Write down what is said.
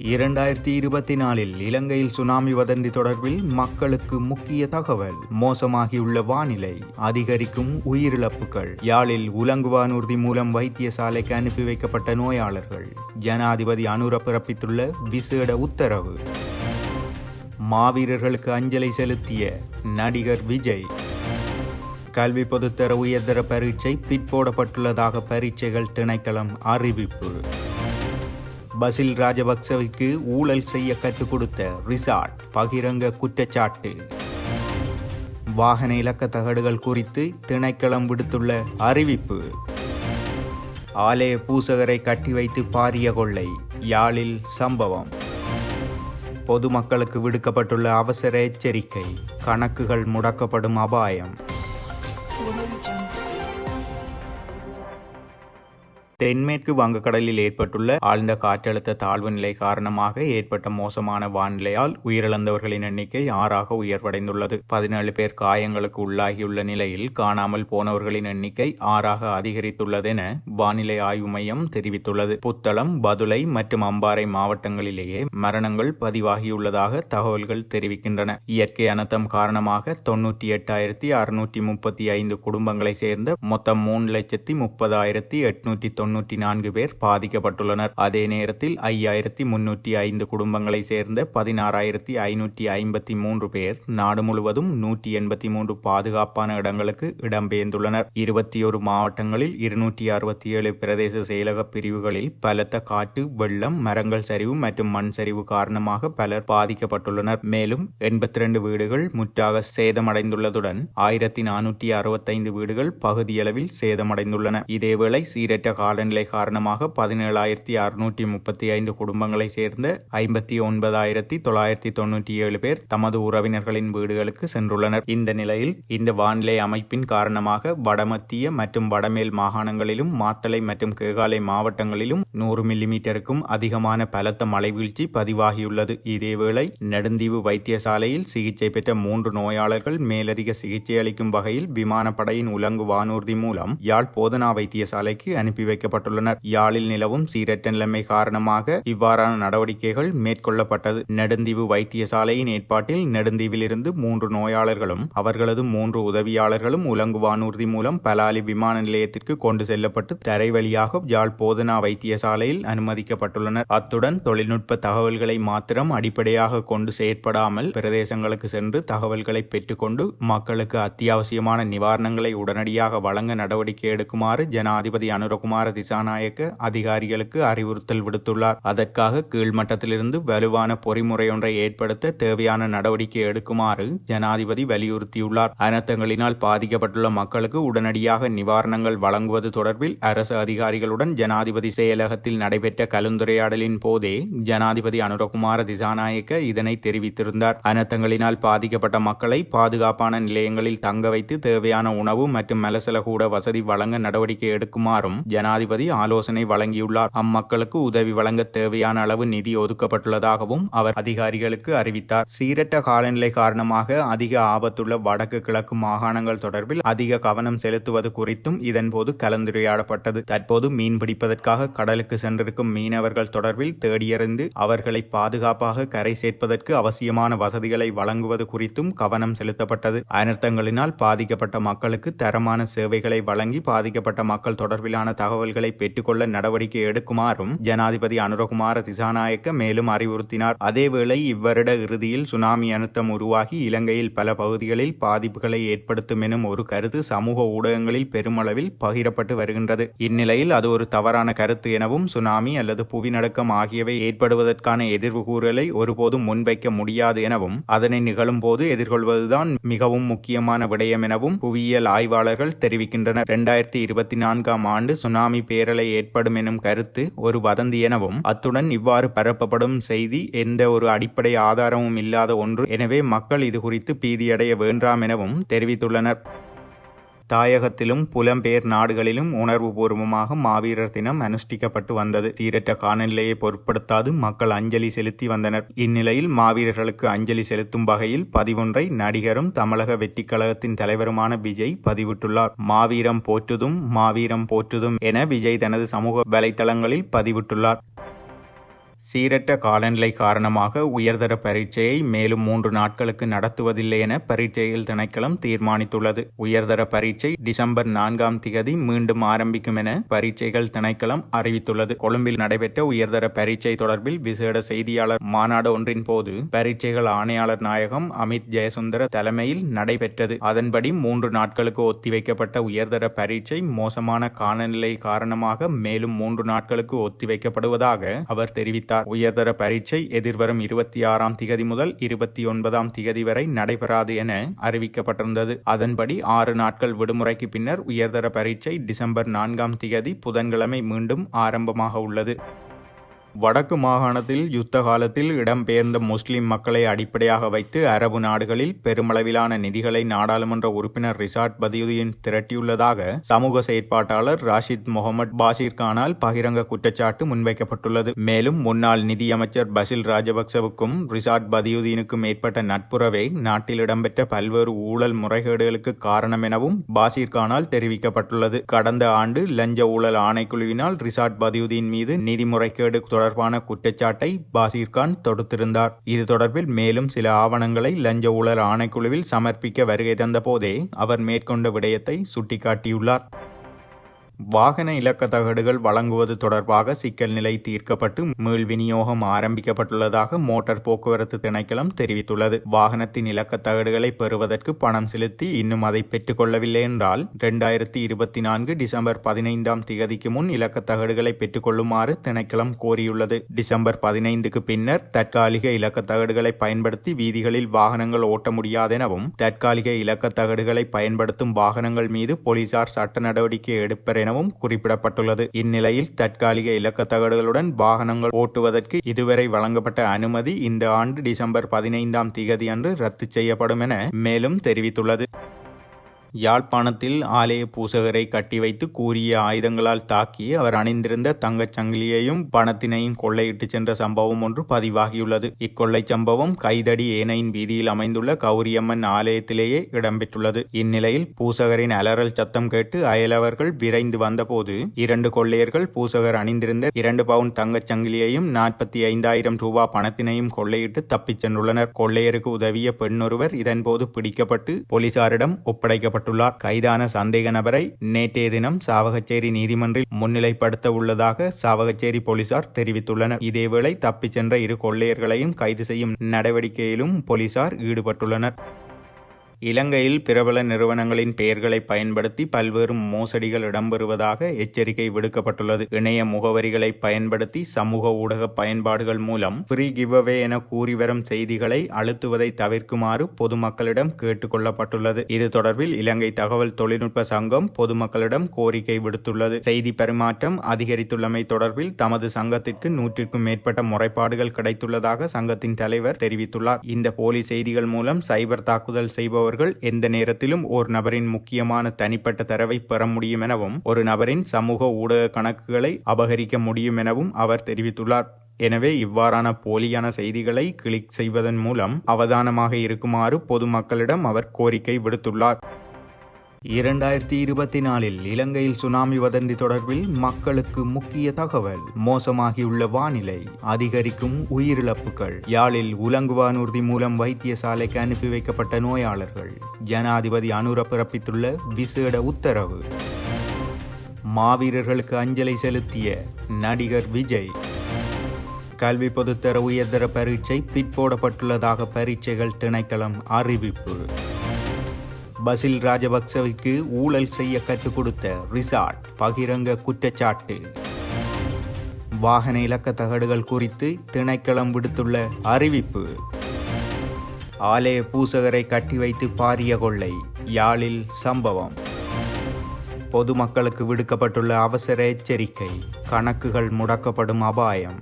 இரண்டாயிரத்தி இருபத்தி நாலில் இலங்கையில் சுனாமி வதந்தி தொடர்பில் மக்களுக்கு முக்கிய தகவல். மோசமாகியுள்ள வானிலை அதிகரிக்கும் உயிரிழப்புகள். யாழில் உலங்கு வானூர்தி மூலம் வைத்தியசாலைக்கு அனுப்பி வைக்கப்பட்ட நோயாளர்கள். ஜனாதிபதி அனுர பிறப்பித்துள்ள விசேட உத்தரவு. மாவீரர்களுக்கு அஞ்சலி செலுத்திய நடிகர் விஜய். கல்வி பொதுத்தர உயர்தர பரீட்சை பிற்போடப்பட்டுள்ளதாக பரீட்சைகள் திணைக்களம் அறிவிப்பு. பசில் ராஜபக்சவிற்கு ஊழல் செய்ய கற்றுக் கொடுத்த ரிசார்ட் பகிரங்க குற்றச்சாட்டு. வாகன இலக்க தகடுகள் குறித்து திணைக்களம் விடுத்துள்ள அறிவிப்பு. ஆலய பூசகரை கட்டி வைத்து பாரிய கொள்ளை யாழில் சம்பவம். பொதுமக்களுக்கு விடுக்கப்பட்டுள்ள அவசர எச்சரிக்கை கணக்குகள் முடக்கப்படும் அபாயம். தென்மேற்கு வங்கக்கடலில் ஏற்பட்டுள்ள ஆழ்ந்த காற்றழுத்த தாழ்வு நிலை காரணமாக ஏற்பட்ட மோசமான வானிலையால் உயிரிழந்தவர்களின் எண்ணிக்கை ஆறாக உயர்வடைந்துள்ளது. பதினேழு பேர் காயங்களுக்கு உள்ளாகியுள்ள நிலையில் காணாமல் போனவர்களின் எண்ணிக்கை ஆறாக அதிகரித்துள்ளதென வானிலை ஆய்வு மையம் தெரிவித்துள்ளது. புத்தளம் பதுளை மற்றும் அம்பாறை மாவட்டங்களிலேயே மரணங்கள் பதிவாகியுள்ளதாக தகவல்கள் தெரிவிக்கின்றன. இயற்கை அனர்த்தம் காரணமாக தொன்னூற்றி எட்டாயிரத்தி அறுநூற்றி முப்பத்தி ஐந்து குடும்பங்களை சேர்ந்த மொத்தம் மூன்று லட்சத்தி முப்பதாயிரத்தி எட்நூற்றி தொண்ணூறு முன்னூற்றி நான்கு பேர் பாதிக்கப்பட்டுள்ளனர். அதே நேரத்தில் ஐயாயிரத்தி முன்னூற்றி ஐந்து குடும்பங்களை சேர்ந்த பதினாறாயிரத்தி ஐநூற்றி ஐம்பத்தி மூன்று பேர் நாடு முழுவதும் நூற்றி எண்பத்தி மூன்று பாதுகாப்பான இடங்களுக்கு இடம்பெயர்ந்துள்ளனர். இருபத்தி ஒரு மாவட்டங்களில் இருநூற்றி அறுபத்தி ஏழு பிரதேச செயலக பிரிவுகளில் பலத்த காட்டு வெள்ளம் மரங்கள் சரிவு மற்றும் மண் சரிவு காரணமாக பலர் பாதிக்கப்பட்டுள்ளனர். மேலும் எண்பத்தி ரெண்டு வீடுகள் முற்றாக சேதமடைந்துள்ளதுடன் ஆயிரத்தி நானூற்றி அறுபத்தைந்து வீடுகள் பகுதியளவில் சேதமடைந்துள்ளன. இதேவேளை சீரற்ற காலநிலை காரணமாக பதினேழாயிரத்தி அறுநூற்றி முப்பத்தி ஐந்து குடும்பங்களை சேர்ந்த ஐம்பத்தி ஒன்பதாயிரத்தி தொள்ளாயிரத்தி தொன்னூற்றி ஏழு பேர் தமது உறவினர்களின் வீடுகளுக்கு சென்றுள்ளனர். இந்த நிலையில் இந்த வானிலை அமைப்பின் காரணமாக வடமத்திய மற்றும் வடமேல் மாகாணங்களிலும் மாத்தளை மற்றும் கேகாலை மாவட்டங்களிலும் நூறு மில்லிமீட்டருக்கும் அதிகமான பலத்த மழை வீழ்ச்சி பதிவாகியுள்ளது. இதேவேளை நெடுந்தீவு வைத்தியசாலையில் சிகிச்சை பெற்ற மூன்று நோயாளர்கள் மேலதிக சிகிச்சை அளிக்கும் வகையில் விமானப்படையின் உலங்கு வானூர்தி மூலம் யாழ் போதனா வைத்தியசாலைக்கு அனுப்பி வைக்கப்பட்டுள்ளனர். யாழில் நிலவும் சீரற்ற நிலைமை காரணமாக இவ்வாறான நடவடிக்கைகள் மேற்கொள்ளப்பட்டது. நெடுந்தீவு வைத்தியசாலையின் ஏற்பாட்டில் நெடுந்தீவிலிருந்து மூன்று நோயாளர்களும் அவர்களது மூன்று உதவியாளர்களும் உலங்கு வானூர்தி மூலம் பலாலி விமான நிலையத்திற்கு கொண்டு செல்லப்பட்டு தரை வழியாக யாழ் போதனா வைத்தியசாலையில் அனுமதிக்கப்பட்டுள்ளனர். அத்துடன் தொழில்நுட்ப தகவல்களை மாத்திரம் அடிப்படையாக கொண்டு செயற்படாமல் பிரதேசங்களுக்கு சென்று தகவல்களை பெற்றுக்கொண்டு மக்களுக்கு அத்தியாவசியமான நிவாரணங்களை உடனடியாக வழங்க நடவடிக்கை எடுக்குமாறு ஜனாதிபதி அனுரகுமார திசாநாயக்க அதிகாரிகளுக்கு அறிவுறுத்தல் விடுத்துள்ளார். அதற்காக கீழ்மட்டத்திலிருந்து வலுவான பொறிமுறையொன்றை ஏற்படுத்த தேவையான நடவடிக்கை எடுக்குமாறு ஜனாதிபதி வலியுறுத்தியுள்ளார். அனர்த்தங்களினால் பாதிக்கப்பட்டுள்ள மக்களுக்கு உடனடியாக நிவாரணங்கள் வழங்குவது தொடர்பில் அரசு அதிகாரிகளுடன் ஜனாதிபதி செயலகத்தில் நடைபெற்ற கலந்துரையாடலின் போதே ஜனாதிபதி அனுரகுமார திசாநாயக்க இதனை தெரிவித்திருந்தார். அனர்த்தங்களினால் பாதிக்கப்பட்ட மக்களை பாதுகாப்பான நிலையங்களில் தங்க வைத்து தேவையான உணவு மற்றும் மலசலகூட வசதி வழங்க நடவடிக்கை எடுக்குமாறும் ஜனாதிபதி ஆலோசனை வழங்கியுள்ளார். அம்மக்களுக்கு உதவி வழங்க தேவையான அளவு நிதி ஒதுக்கப்பட்டுள்ளதாகவும் அவர் அதிகாரிகளுக்கு அறிவித்தார். சீரற்ற காலநிலை காரணமாக அதிக ஆபத்துள்ள வடக்கு கிழக்கு மாகாணங்கள் தொடர்பில் அதிக கவனம் செலுத்துவது குறித்தும் இதன்போது கலந்துரையாடப்பட்டது. தற்போது மீன் பிடிப்பதற்காக கடலுக்கு சென்றிருக்கும் மீனவர்கள் தொடர்பில் தேடியறிந்து அவர்களை பாதுகாப்பாக கரை சேர்ப்பதற்கு அவசியமான வசதிகளை வழங்குவது குறித்தும் கவனம் செலுத்தப்பட்டது. அனர்த்தங்களினால் பாதிக்கப்பட்ட மக்களுக்கு தரமான சேவைகளை வழங்கி பாதிக்கப்பட்ட மக்கள் தொடர்பிலான தகவல் தகவல்களை பெற்றுக்கொள்ள நடவடிக்கை எடுக்குமாறும் ஜனாதிபதி அனுரகுமார திசாநாயக்க மேலும் அறிவுறுத்தினார். அதேவேளை இவ்வருட இறுதியில் சுனாமி அழுத்தம் உருவாகி இலங்கையில் பல பகுதிகளில் பாதிப்புகளை ஏற்படுத்தும் எனும் ஒரு கருத்து சமூக ஊடகங்களில் பெருமளவில் பகிரப்பட்டு வருகின்றது. இந்நிலையில் அது ஒரு தவறான கருத்து எனவும் சுனாமி அல்லது புவிநடுக்கம் ஆகியவை ஏற்படுவதற்கான எதிர்வு கூறலை ஒருபோதும் முன்வைக்க முடியாது எனவும் அதனை நிகழும் போது எதிர்கொள்வதுதான் மிகவும் முக்கியமான விடயம் எனவும் புவியியல் ஆய்வாளர்கள் தெரிவிக்கின்றனர். இரண்டாயிரத்தி இருபத்தி நான்காம் ஆண்டு சுனாமி பேரலை ஏற்படும் எனும் கருத்து ஒரு வதந்தி எனவும் அத்துடன் இவ்வாறு பரப்பப்படும் செய்தி எந்த ஒரு அடிப்படை ஆதாரமும் இல்லாத ஒன்று. எனவே மக்கள் இது குறித்து பீதியடைய வேண்டாம் எனவும் தெரிவித்துள்ளனர். தாயகத்திலும் புலம்பெயர் நாடுகளிலும் உணர்வுபூர்வமாக மாவீரர் தினம் அனுஷ்டிக்கப்பட்டு வந்தது. சீரற்ற காலநிலையை பொருட்படுத்தாது. மக்கள் அஞ்சலி செலுத்தி வந்தனர். இந்நிலையில் மாவீரர்களுக்கு அஞ்சலி செலுத்தும் வகையில் பதிவொன்றை நடிகரும் தமிழக வெற்றி கழகத்தின் தலைவருமான விஜய் பதிவிட்டுள்ளார். மாவீரம் போற்றுதும் மாவீரம் போற்றுதும் என விஜய் தனது சமூக வலைதளங்களில் பதிவிட்டுள்ளார். சீரற்ற காலநிலை காரணமாக உயர்தர பரீட்சையை மேலும் மூன்று நாட்களுக்கு நடத்துவதில்லை என பரீட்சைகள் திணைக்களம் தீர்மானித்துள்ளது. உயர்தர பரீட்சை டிசம்பர் நான்காம் திகதி மீண்டும் ஆரம்பிக்கும் என பரீட்சைகள் திணைக்களம் அறிவித்துள்ளது. கொழும்பில் நடைபெற்ற உயர்தர பரீட்சை தொடர்பில் விசேட செய்தியாளர் மாநாடு ஒன்றின் போது பரீட்சைகள் ஆணையாளர் நாயகம் அமித் ஜெயசுந்தர தலைமையில் நடைபெற்றது. அதன்படி மூன்று நாட்களுக்கு ஒத்திவைக்கப்பட்ட உயர்தர பரீட்சை மோசமான காலநிலை காரணமாக மேலும் மூன்று நாட்களுக்கு ஒத்திவைக்கப்படுவதாக அவர் தெரிவித்தார். உயர்தர பரீட்சை எதிர்வரும் இருபத்தி ஆறாம் திகதி முதல் இருபத்தி ஒன்பதாம் திகதி வரை நடைபெறாது என அறிவிக்கப்பட்டிருந்தது. அதன்படி ஆறு நாட்கள் விடுமுறைக்கு பின்னர் உயர்தர பரீட்சை டிசம்பர் நான்காம் திகதி புதன்கிழமை மீண்டும் ஆரம்பமாக உள்ளது. வடக்கு மாகாணத்தில் யுத்த காலத்தில் இடம்பெயர்ந்த முஸ்லிம் மக்களை அடிப்படையாக வைத்து அரபு நாடுகளில் பெருமளவிலான நிதிகளை நாடாளுமன்ற உறுப்பினர் ரிசாட் பதியுதீன் திரட்டியுள்ளதாக சமூக செயற்பாட்டாளர் ராஷித் முகமது பாசிர்கானால் பகிரங்க குற்றச்சாட்டு முன்வைக்கப்பட்டுள்ளது. மேலும் முன்னாள் நிதியமைச்சர் பசில் ராஜபக்சவுக்கும் ரிசாட் பதியுதீனுக்கும் ஏற்பட்ட நட்புறவே நாட்டில் இடம்பெற்ற பல்வேறு ஊழல் முறைகேடுகளுக்கு காரணம் எனவும் பாசிர் கானால் தெரிவிக்கப்பட்டுள்ளது. கடந்த ஆண்டு லஞ்ச ஊழல் ஆணைக்குழுவினால் ரிசாட் பதியுதீன் மீது நிதி முறைகேடு தொடர்பான குற்றச்சாட்டை பாசிர்கான் தொடுத்திருந்தார். இது தொடர்பில் மேலும் சில ஆவணங்களை லஞ்ச ஊழல் ஆணைக்குழுவில் சமர்ப்பிக்க வருகை தந்த போதே அவர் மேற்கொண்ட விடயத்தை சுட்டிக்காட்டியுள்ளார். வாகன இலக்க தகடுகள் வழங்குவது தொடர்பாக சிக்கல் நிலை தீர்க்கப்பட்டு மீள் விநியோகம் ஆரம்பிக்கப்பட்டுள்ளதாக மோட்டார் போக்குவரத்து திணைக்களம் தெரிவித்துள்ளது. வாகனத்தின் இலக்க தகடுகளை பெறுவதற்கு பணம் செலுத்தி இன்னும் அதை பெற்றுக் கொள்ளவில்லை என்றால் இரண்டாயிரத்தி இருபத்தி நான்கு டிசம்பர் பதினைந்தாம் திகதிக்கு முன் இலக்க தகடுகளை பெற்றுக்கொள்ளுமாறு திணைக்களம் கோரியுள்ளது. டிசம்பர் பதினைந்துக்கு பின்னர் தற்காலிக இலக்க தகடுகளை பயன்படுத்தி வீதிகளில் வாகனங்கள் ஓட்ட முடியாதெனவும் தற்காலிக இலக்க தகடுகளை பயன்படுத்தும் வாகனங்கள் மீது போலீசார் சட்ட நடவடிக்கை எடுப்பர் எனவும் குறிப்பிடப்பட்டுள்ளது. இந்நிலையில் தற்காலிக இலக்க தகடுகளுடன் வாகனங்கள் ஓட்டுவதற்கு இதுவரை வழங்கப்பட்ட அனுமதி இந்த ஆண்டு டிசம்பர் பதினைந்தாம் திகதி அன்று ரத்து செய்யப்படும் என மேலும் தெரிவித்துள்ளது. யாழ்ப்பாணத்தில் ஆலய பூசகரை கட்டி வைத்து கூறிய ஆயுதங்களால் தாக்கி அவர் அணிந்திருந்த தங்கச் சங்கிலியையும் பணத்தினையும் கொள்ளையிட்டு சென்ற சம்பவம் ஒன்று பதிவாகியுள்ளது. இக்கொள்ளை சம்பவம் கைதடி ஏனையின் வீதியில் அமைந்துள்ள கௌரியம்மன் ஆலயத்திலேயே இடம்பெற்றுள்ளது. இந்நிலையில் பூசகரின் அலறல் சத்தம் கேட்டு அயலவர்கள் விரைந்து வந்தபோது இரண்டு கொள்ளையர்கள் பூசகர் அணிந்திருந்த இரண்டு பவுன் தங்கச் சங்கிலியையும் நாற்பத்தி ஐந்தாயிரம் ரூபாய் பணத்தினையும் கொள்ளையிட்டு தப்பிச் சென்றுள்ளனர். கொள்ளையருக்கு உதவிய பெண்ணொருவர் இதன்போது பிடிக்கப்பட்டு போலீசாரிடம் ஒப்படைக்கப்பட்டார் செய்யப்பட்டுள்ளார் கைதான சந்தேக நபரை நேற்றைய தினம் சாவகச்சேரி நீதிமன்றில் முன்னிலைப்படுத்த உள்ளதாக சாவகச்சேரி போலீசார் தெரிவித்துள்ளனர். இதேவேளை தப்பிச் சென்ற இரு கொள்ளையர்களையும் கைது செய்யும் நடவடிக்கையிலும் போலீசார் ஈடுபட்டுள்ளனர். இலங்கையில் பிரபல நிறுவனங்களின் பெயர்களை பயன்படுத்தி பல்வேறு மோசடிகள் இடம்பெறுவதாக எச்சரிக்கை விடுக்கப்பட்டுள்ளது. இணைய முகவரிகளை பயன்படுத்தி சமூக ஊடக பயன்பாடுகள் மூலம் ஃப்ரீ கிவ்அவே என கூறி வரும் செய்திகளை அழுத்துவதை தவிர்க்குமாறு பொதுமக்களிடம் கேட்டுக் கொள்ளப்பட்டுள்ளது. இது தொடர்பில் இலங்கை தகவல் தொழில்நுட்ப சங்கம் பொதுமக்களிடம் கோரிக்கை விடுத்துள்ளது. செய்தி பரிமாற்றம் அதிகரித்துள்ளமை தொடர்பில் தமது சங்கத்திற்கு நூற்றிற்கும் மேற்பட்ட முறைப்பாடுகள் கிடைத்துள்ளதாக சங்கத்தின் தலைவர் தெரிவித்துள்ளார். இந்த போலி செய்திகள் மூலம் சைபர் தாக்குதல் செய்பவர் அவர்கள் எந்த நேரத்திலும் ஒரு நபரின் முக்கியமான தனிப்பட்ட தரவை பெற முடியும் எனவும் ஒரு நபரின் சமூக ஊடக கணக்குகளை அபகரிக்க முடியும் எனவும் அவர் தெரிவித்துள்ளார். எனவே இவ்வாறான போலியான செய்திகளை கிளிக் செய்வதன் மூலம் அவதானமாக இருக்குமாறு பொதுமக்களிடம் அவர் கோரிக்கை விடுத்துள்ளார். இரண்டாயிரத்தி இருபத்தி நாலில் இலங்கையில் சுனாமி வதந்தி தொடர்பில் மக்களுக்கு முக்கிய தகவல். மோசமாகியுள்ள வானிலை அதிகரிக்கும் உயிரிழப்புகள். யாழில் உலங்கு வானூர்தி மூலம் வைத்தியசாலைக்கு அனுப்பி வைக்கப்பட்ட நோயாளர்கள். ஜனாதிபதி அனுர பிறப்பித்துள்ள விசேட உத்தரவு. மாவீரர்களுக்கு அஞ்சலி செலுத்திய நடிகர் விஜய். கல்வி பொதுத்தர உயர்தர பரீட்சை பிற்போடப்பட்டுள்ளதாக பரீட்சைகள் திணைக்களம் அறிவிப்பு. பசில் ராஜபக்சவுக்கு ஊழல் செய்ய கற்றுக் கொடுத்த ரிசார்ட் பகிரங்க குற்றச்சாட்டு. வாகன இலக்க தகடுகள் குறித்து திணைக்களம் விடுத்துள்ள அறிவிப்பு. ஆலய பூசகரை கட்டி வைத்து பாரிய கொள்ளை யாழில் சம்பவம். பொதுமக்களுக்கு விடுக்கப்பட்டுள்ள அவசர எச்சரிக்கை கணக்குகள் முடக்கப்படும் அபாயம்.